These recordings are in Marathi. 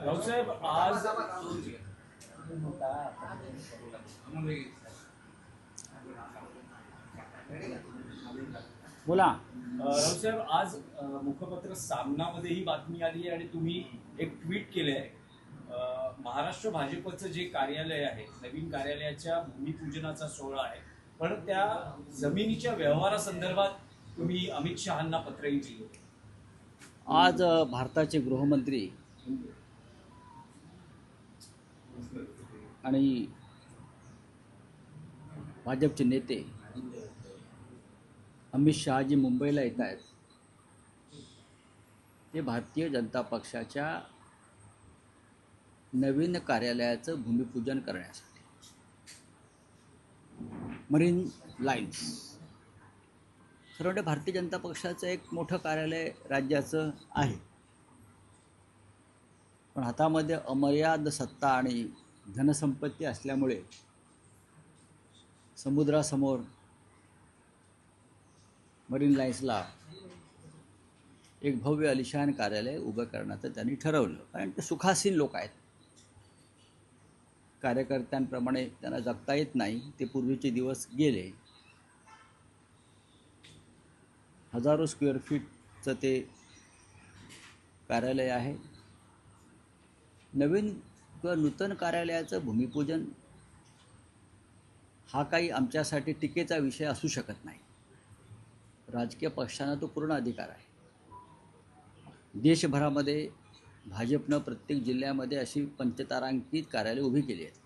रावसाहेब आज बोला. अ, रावसाहेब आज मुखपत्र सामनामध्ये ही बातमी आली आहे आणि तुम्ही एक ट्विट केले आहे महाराष्ट्र भाजपचं जे कार्यालय आहे नवीन कार्यालयाच्या भूमिपूजनाचा सोहळा आहे पण त्या जमिनीच्या व्यवहारासंदर्भात तुम्ही अमित शहांना पत्रही दिले आज भारताचे गृहमंत्री आणि भाजपचे नेते अमित शहाजी मुंबईला येत आहेत ते भारतीय जनता पक्षाच्या नवीन कार्यालयाचं भूमिपूजन करण्यासाठी. मरीन लाईन्स खरं म्हणजे भारतीय जनता पक्षाचं एक मोठं कार्यालय राज्याचं आहे. पण हातामध्ये अमर्याद सत्ता आणि धनसंपत्ती असल्यामुळे समुद्रासमोर मरीन लाईन्सला एक भव्य अलिशान कार्यालय उभं करण्याचं त्यांनी ठरवलं. कारण ते सुखासीन लोक आहेत. कार्यकर्त्यांप्रमाणे त्यांना जगता येत नाही. ते पूर्वीचे दिवस गेले. हजारो स्क्वेअर फीटचं ते कार्यालय आहे. नवीन किंवा नूतन कार्यालयाचं भूमिपूजन हा काही आमच्यासाठी टीकेचा विषय असू शकत नाही. राजकीय पक्षांना तो पूर्ण अधिकार आहे. देशभरामध्ये भाजपनं प्रत्येक जिल्ह्यामध्ये अशी पंचतारांकित कार्यालय उभी केली आहेत.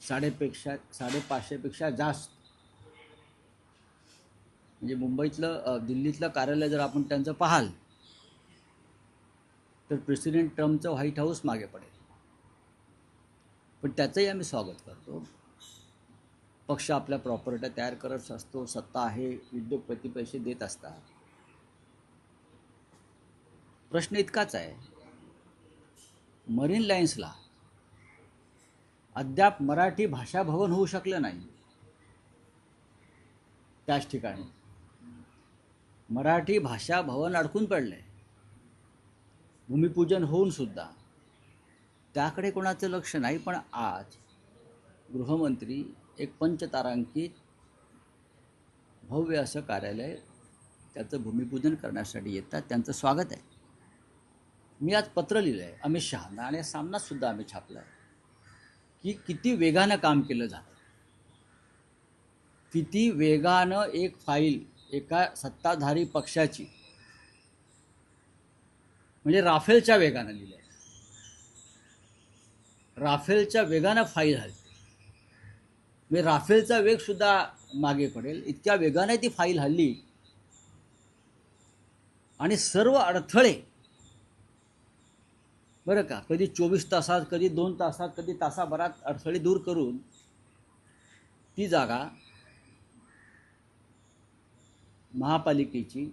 साडेपेक्षा साडेपाचशेपेक्षा जास्त. म्हणजे मुंबईतलं दिल्लीतलं कार्यालय जर आपण त्यांचं पाहाल तर प्रेसिडेंट ट्रम्पचं व्हाईट हाऊस मागे पडेल. पण त्याचंही आम्ही स्वागत करतो. पक्ष आपल्या प्रॉपर्ट्या तयार करत असतो सत्ता आहे उद्योगपती पैसे देत असतात. प्रश्न इतकाच आहे. मरीन लाईन्सला अद्याप मराठी भाषा भवन होऊ शकलं नाही. त्याच ठिकाणी मराठी भाषा भवन अडकून पडलंय. भूमिपूजन होऊन सुद्धा त्याकडे कोणाचं लक्ष नाही पण आज गृहमंत्री एक पंचतारांकित भव्य असं कार्यालय त्याचं भूमिपूजन करण्यासाठी येतात त्यांचं स्वागत आहे. मी आज पत्र लिहिलं आहे अमित शहांना आणि सामनासुद्धा आम्ही छापला आहे की किती वेगानं काम केलं जातं. किती वेगानं एक फाईल एका सत्ताधारी पक्षाची म्हणजे राफेलच्या वेगानं लिहिलं आहे राफेलच्या वेगानं फाईल हलते म्हणजे राफेलचा वेग सुद्धा मागे पडेल. इतक्या वेगाने ती फाईल हल्ली. आणि सर्व अडथळे. बरं का? कधी चोवीस तासात कधी दोन तासात कधी तासाभरात अडथळे दूर करून ती जागा महापालिकेची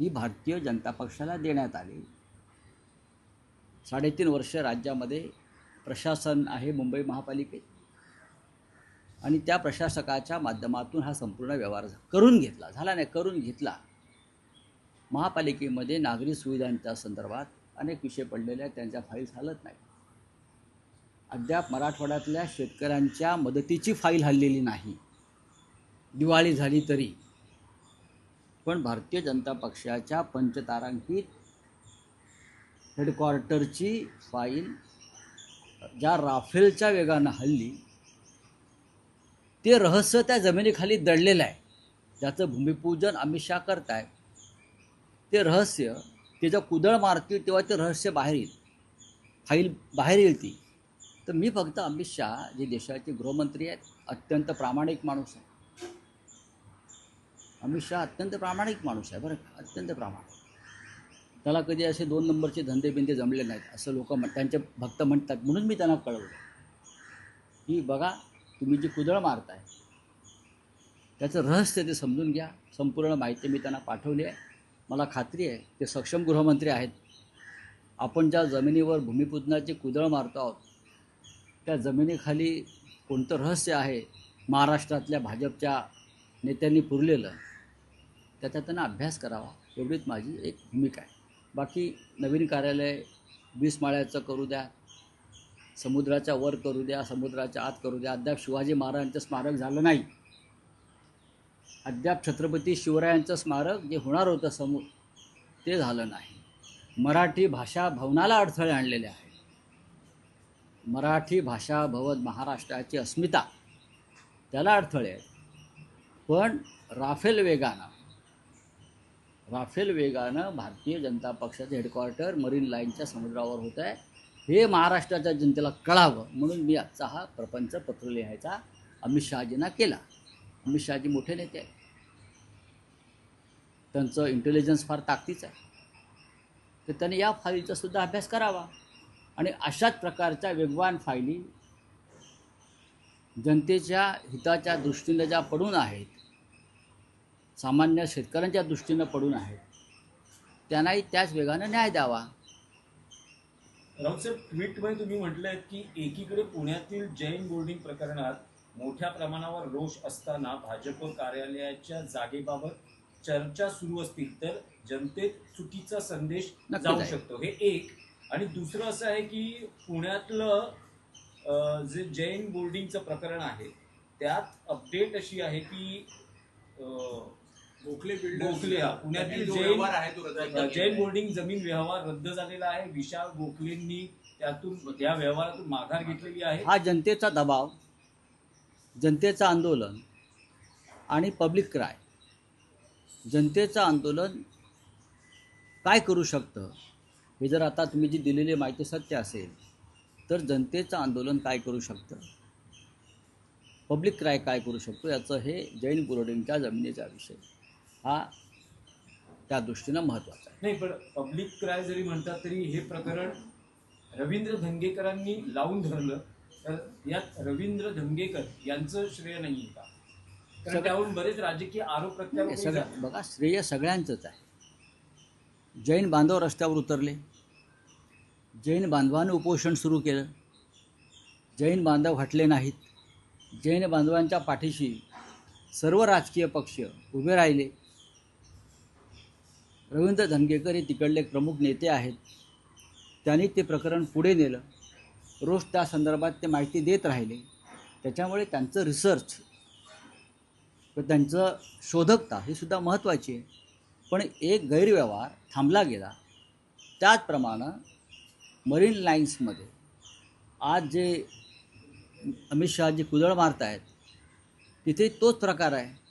ही भारतीय जनता पक्षाला देण्यात आली. साडेतीन वर्ष राज्यामध्ये प्रशासन आहे मुंबई महापालिकेत. आणि त्या प्रशासकाच्या माध्यमातून हा संपूर्ण व्यवहार झा- करून घेतला. झाला नाही करून घेतला. महापालिकेमध्ये नागरी सुविधांच्या संदर्भात अनेक विषय पडलेले आहेत त्यांच्या फाईल्स हलत नाही अद्याप मराठवाड्यातल्या शेतकऱ्यांच्या मदतीची फाईल हललेली नाही. दिवाळी झाली तरी पण भारतीय जनता पक्षाच्या पंचतारांकित हेडक्वार्टरची फाईल ज्या राफेलच्या वेगानं हल्ली ते रहस्य त्या जमिनीखाली दडलेलं आहे. ज्याचं भूमिपूजन अमित शहा करतायत ते रहस्य ते जेव्हा कुदळ मारतील तेव्हा ते रहस्य बाहेर येईल. फाईल बाहेर येईल ती. तर मी फक्त अमित शहा जे देशाचे गृहमंत्री आहेत अत्यंत प्रामाणिक माणूस आहे. अमित शहा अत्यंत प्रामाणिक माणूस आहे बरं अत्यंत प्रामाणिक. त्याला कधी असे दोन नंबरचे धंदे बिंदे जमले नाहीत असं लोक म्हण त्यांचे भक्त म्हणतात म्हणून मी त्यांना कळवलं. की बघा तुम्ही जी कुदळ मारताय त्याचं रहस्य ते समजून घ्या. संपूर्ण माहिती मी त्यांना पाठवली आहे. मला खात्री आहे ते सक्षम गृहमंत्री आहेत. आपण ज्या जमिनीवर भूमिपूजनाची कुदळ मारतो आहोत त्या जमिनीखाली कोणतं रहस्य आहे? महाराष्ट्रातल्या भाजपच्या नेत्यांनी पुरलेलं. त्याचा त्यांना अभ्यास करावा एवढीच माझी एक भूमिका आहे. बाकी नवीन कार्यालय वीस माळ्याचं करू द्या समुद्राच्या वर करू द्या समुद्राच्या आत करू द्या. अद्याप शिवाजी महाराजांचं स्मारक झालं नाही. अद्याप छत्रपती शिवरायांचं स्मारक जे होणार होतं समोर ते झालं नाही. मराठी भाषा भवनाला अडथळे आणलेले आहेत. मराठी भाषा भवन महाराष्ट्राची अस्मिता त्याला अडथळे आहेत. पण राफेल वेगानं राफेल वेगानं भारतीय जनता पक्षाचं हेडक्वार्टर मरीन लाईनच्या समुद्रावर होत आहे. हे महाराष्ट्राच्या जनतेला कळावं. म्हणून मी आजचा हा प्रपंच पत्र लिहायचा अमित शहाजींना केला. अमित शहाजी मोठे नेते आहेत. त्यांचं इंटेलिजन्स फार ताकदीचं आहे. तर त्यांनी या फाईलचा सुद्धा अभ्यास करावा. आणि अशाच प्रकारच्या वेगवान फायली जनतेच्या हिताच्या दृष्टीनं ज्या पडून आहेत सामान्य शेतकऱ्यांच्या दृष्टीनं पडून आहेत त्यांनाही त्याच वेगानं न्याय द्यावा. राऊतसाहेब ट्विटमध्ये तुम्ही म्हटलंय की एकीकडे पुण्यातील जैन बोर्डिंग प्रकरणात मोठ्या प्रमाणावर रोष असताना भाजप कार्यालयाच्या जागेबाबत चर्चा सुरू असतील तर जनतेत चुकीचा संदेश जाऊ आहे. शकतो. हे एक. आणि दुसरं असं आहे की पुण्यातलं जे जैन बोर्डिंगचं प्रकरण आहे त्यात अपडेट अशी आहे की गोखले हा. पुण्यातील जैन- जैन. बोर्डिंग जमीन व्यवहार रद्द झालेला आहे. विशाल गोखलेंनी त्यातून या व्यवहारातून माघार घेतलेली आहे. हा जनतेचा दबाव जनतेचं आंदोलन आणि पब्लिक क्राय जनतेचं आंदोलन काय करू शकतं? हे जर आता तुम्ही जी दिलेली माहिती सत्य असेल तर जनतेचं आंदोलन काय करू शकतं? पब्लिक क्राय काय करू शकतो? याचं हे जैन बोर्डिंगच्या जमिनीचा विषय. हा त्या दृष्टीनं महत्त्वाचा आहे. नाही पण पब्लिक क्राय जरी म्हणतात तरी हे प्रकरण रवींद्र धंगेकरांनी लावून धरलं तर यात रवींद्र धंगेकर यांचं श्रेय नाहीये का? कारण त्यावरून बरेच राजकीय आरोप प्रत्यारोप सगळं बघा श्रेय सगळ्यांचंच आहे. जैन बांधव रस्त्यावर उतरले. जैन बांधवांनी उपोषण सुरू केलं. जैन बांधव हटले नाहीत. जैन बांधवांच्या पाठीशी सर्व राजकीय पक्ष उभे राहिले. रवींद्र धनगेकर हे तिकडले प्रमुख नेते आहेत. त्यांनी ते प्रकरण पुढे नेलं. रोज त्या संदर्भात ते माहिती देत राहिले. त्याच्यामुळे त्यांचं रिसर्च तर त्यांचं शोधकता हे सुद्धा महत्त्वाची आहे. पण एक गैरव्यवहार थांबला गेला. त्याचप्रमाणे मरीन लाईन्समध्ये आज जे अमित शहाजी कुदळ मारत आहेत तिथे तोच प्रकार आहे.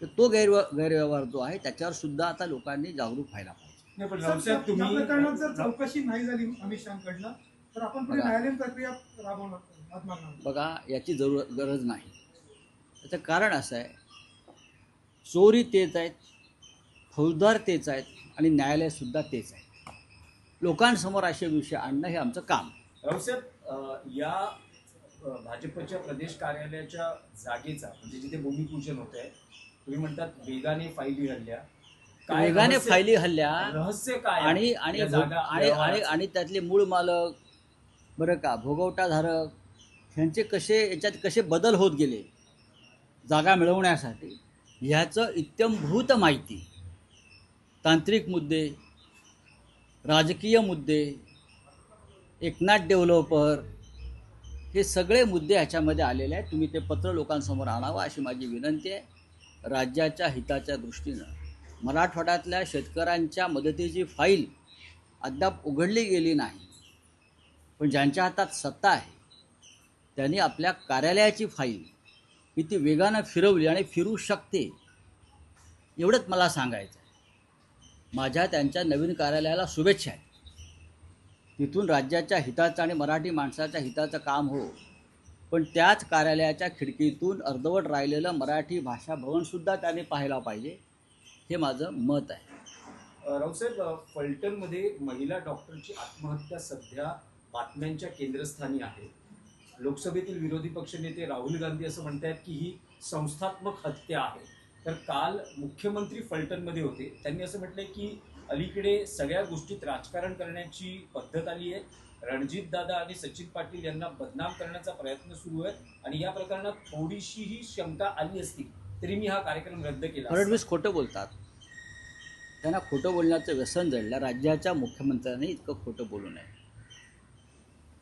तर तो गैरव्य गैरव्यवहार जो आहे त्याच्यावर सुद्धा आता लोकांनी जागरूक व्हायला पाहिजे. नाही पण सर, रावसाहेब या तुम्ही प्रकरणात जर चौकशी नाही झाली अमित शहाकडनं तर आपण पुढे बघा. न्यायालयीन प्रक्रिया राबवणार हात बघा याची जरूर गरज नाही. त्याचं कारण असं आहे चोरी तेच आहेत फौजदार तेच आहेत आणि न्यायालयसुद्धा तेच आहे. लोकांसमोर असे विषय आणणं हे आमचं काम रावसाहेब अ, या अ, भाजपच्या प्रदेश कार्यालयाच्या जागेचा म्हणजे जिथे भूमिपूजन होत आहे तुम्ही म्हणतात वेगाने फायली हल्ल्या. काय वेगाने रहस्य- फायली हल्ल्या रहस्य काय आहे? आणि आणि या भो- जागा आणि आणि व्यवहाराचं? आणि त्यातले मूळ मालक बरं का भोगवटाधारक ह्यांचे कसे याच्यात कसे बदल होत गेले? जागा मिळवण्यासाठी. ह्याचं इत्यंभूत माहिती. तांत्रिक मुद्दे राजकीय मुद्दे एकनाथ डेव्हलपर हे सगळे मुद्दे ह्याच्यामध्ये आलेले आहेत. तुम्ही ते पत्र लोकांसमोर आणावं अशी माझी विनंती आहे. राज्याच्या हिताच्या दृष्टीनं. मराठवाड्यातल्या शेतकऱ्यांच्या मदतीची फाईल अद्याप उघडली गेली नाही. पण ज्यांच्या हातात सत्ता आहे त्यांनी आपल्या कार्यालयाची फाईल किती वेगानं फिरवली आणि फिरू शकते एवढंच मला सांगायचं आहे माझ्या त्यांच्या नवीन कार्यालयाला शुभेच्छा आहेत. तिथून राज्याच्या हिताचं आणि मराठी माणसाच्या हिताचं काम हो पण त्याच कार्यालयाच्या खिडकीतून अर्धवट राहिलेलं मराठी भाषा भवनसुद्धा त्याने पाहायला पाहिजे. हे माझं मत आहे. अ, रावसाहेब फलटणमध्ये महिला डॉक्टरची आत्महत्या सध्या बातम्यांच्या केंद्रस्थानी आहे. लोकसभेतील विरोधी पक्षनेते राहुल गांधी असं म्हणतायत की ही संस्थात्मक हत्या आहे. तर काल मुख्यमंत्री फलटणमध्ये होते. त्यांनी असं म्हटलंय की अलीकडे सगळ्या गोष्टीत राजकारण करण्याची पद्धत आली आहे. रणजित दादा आणि सचिन पाटील यांना बदनाम करण्याचा प्रयत्न सुरू आहे आणि या प्रकरणात थोडीशीही शंका आली असती तरी मी हा कार्यक्रम रद्द केला. फडणवीस खोटं बोलतात. त्यांना खोटं बोलण्याचं व्यसन जडलं. राज्याच्या मुख्यमंत्र्यांनी इतकं खोटं बोलू नये.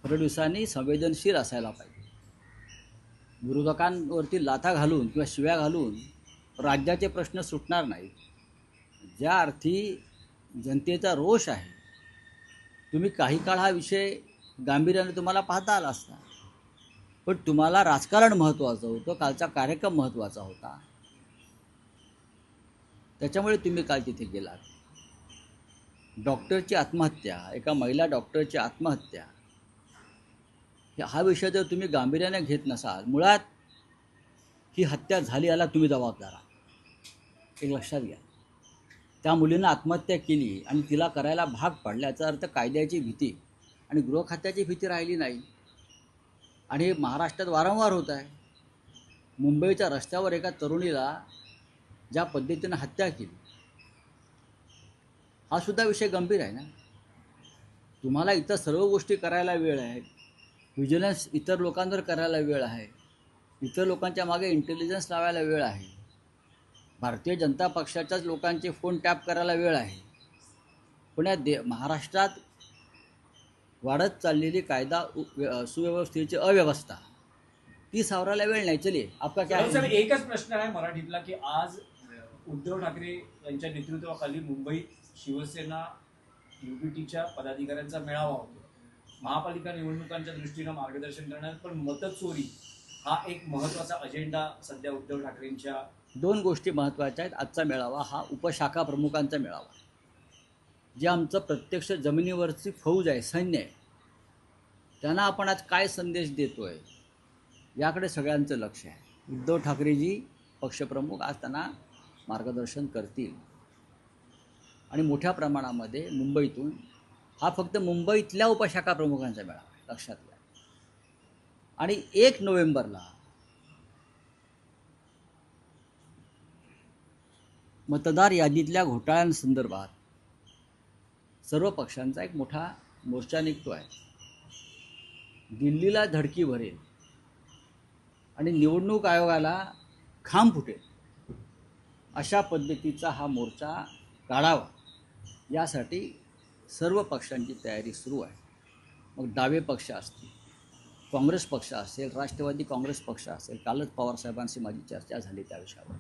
फडणवीसांनी संवेदनशील असायला पाहिजे. विरोधकांवरती लाथा घालून किंवा शिव्या घालून राज्याचे प्रश्न सुटणार नाहीत. ज्या अर्थी जनतेचा रोष आहे तुम्ही काही काळ हा विषय गांभीर्याने तुम्हाला पाहता आला असता. पण तुम्हाला राजकारण महत्त्वाचं होतं कालचा कार्यक्रम महत्त्वाचा होता. त्याच्यामुळे तुम्ही काल तिथे गेलात. डॉक्टरची आत्महत्या एका महिला डॉक्टरची आत्महत्या हा विषय जर तुम्ही गांभीर्याने घेत नसाल मुळात ही हत्या झाली याला तुम्ही जबाबदार आहात. एक लक्षात घ्या. त्या मुलीनं आत्महत्या केली आणि तिला करायला भाग पडल्याचा अर्थ कायद्याची भीती आणि गृहखात्याची भीती राहिली नाही. आणि हे महाराष्ट्रात वारंवार होत आहे. मुंबईच्या रस्त्यावर एका तरुणीला ज्या पद्धतीनं हत्या केली हा सुद्धा विषय गंभीर आहे ना? तुम्हाला इतर सर्व गोष्टी करायला वेळ आहे. व्हिजिलन्स इतर लोकांवर करायला वेळ आहे. इतर लोकांच्या मागे इंटेलिजन्स लावायला वेळ आहे. भारतीय जनता पक्षाच्याच लोकांचे फोन टॅप करायला वेळ आहे. पण या दे महाराष्ट्रात वाढत चाललेली कायदा सुव्यवस्थेची अव्यवस्था. ती सावरायला वेळ नाही चलिए आपका क्या? एकच प्रश्न आहे मराठीतला की आज उद्धव ठाकरे यांच्या नेतृत्वाखाली मुंबईत शिवसेना युबीटीच्या पदाधिकाऱ्यांचा मेळावा होतो. महापालिका निवडणुकांच्या दृष्टीनं मार्गदर्शन करण्यात पण मतचोरी हा एक महत्त्वाचा अजेंडा सध्या उद्धव ठाकरेंच्या दोन गोष्टी महत्त्वाच्या आहेत. आजचा मेळावा हा उपशाखा प्रमुखांचा मेळावा. जे आमचं प्रत्यक्ष जमिनीवरची फौज आहे सैन्य आहे त्यांना आपण आज काय संदेश देतो आहे याकडे सगळ्यांचं लक्ष आहे. उद्धव ठाकरेजी पक्षप्रमुख आज त्यांना मार्गदर्शन करतील. आणि मोठ्या प्रमाणामध्ये मुंबईतून हा फक्त मुंबईतल्या उपशाखा प्रमुखांचा मेळावा आहे लक्षात घ्या. आणि एक नोव्हेंबरला मतदार यादीतल्या घोटाळ्यांसंदर्भात सर्व पक्षांचा एक मोठा मोर्चा निघतो आहे दिल्लीला धडकी भरेल आणि निवडणूक आयोगाला खांब फुटेल अशा पद्धतीचा हा मोर्चा काढावा यासाठी सर्व पक्षांची तयारी सुरू आहे. मग डावे पक्ष असतील काँग्रेस पक्ष असेल राष्ट्रवादी काँग्रेस पक्ष असेल कालच पवारसाहेबांशी माझी चर्चा झाली त्या विषयावर.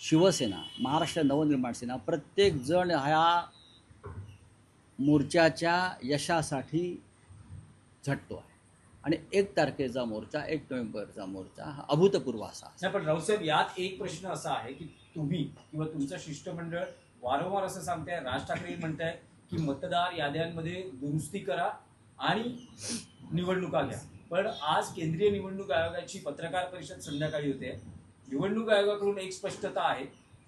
शिवसेना महाराष्ट्र नवनिर्माण सेना प्रत्येक जण ह्या मोर्चाच्या यशासाठी झटतो आहे. आणि एक तारखेचा मोर्चा एक नोव्हेंबरचा मोर्चा हा अभूतपूर्व असा नाही पण राऊसाहेब यात एक प्रश्न असा आहे की तुम्ही किंवा तुमचं शिष्टमंडळ वारंवार असं सांगताय राज ठाकरे म्हणताय की मतदार याद्यांमध्ये दुरुस्ती करा आणि निवडणुका घ्या. पण आज केंद्रीय निवडणूक आयोगाची पत्रकार परिषद संध्याकाळी होते. निवडणूक आयोगाकडून एक स्पष्टता आहे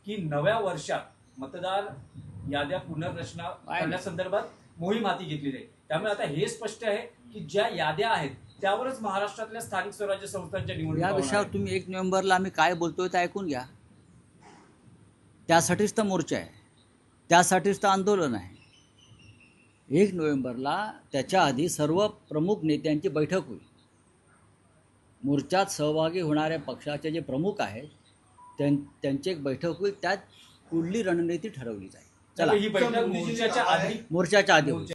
की नव्या वर्षात मतदार याद्या पुनर्रचना. करण्यासंदर्भात मोहीम हाती घेतली जाईल. त्यामुळे आता हे स्पष्ट आहे की ज्या याद्या आहेत त्यावरच महाराष्ट्रातल्या स्थानिक स्वराज्य संस्थांच्या निवडणुका या विषयावर. तुम्ही एक नोव्हेंबरला आम्ही काय बोलतोय ते ऐकून घ्या. त्यासाठीच तर मोर्चा आहे. त्यासाठीच तर आंदोलन आहे. एक नोव्हेंबरला त्याच्या आधी सर्व प्रमुख नेत्यांची बैठक होईल. मोर्चात सहभागी होणाऱ्या पक्षाचे जे प्रमुख आहेत त्यां त्यांची एक बैठक होईल त्यात पुढली रणनीती ठरवली जाईल? चला. ही बैठक मोर्चाच्या आधी मोर्चाच्या आधी होईल.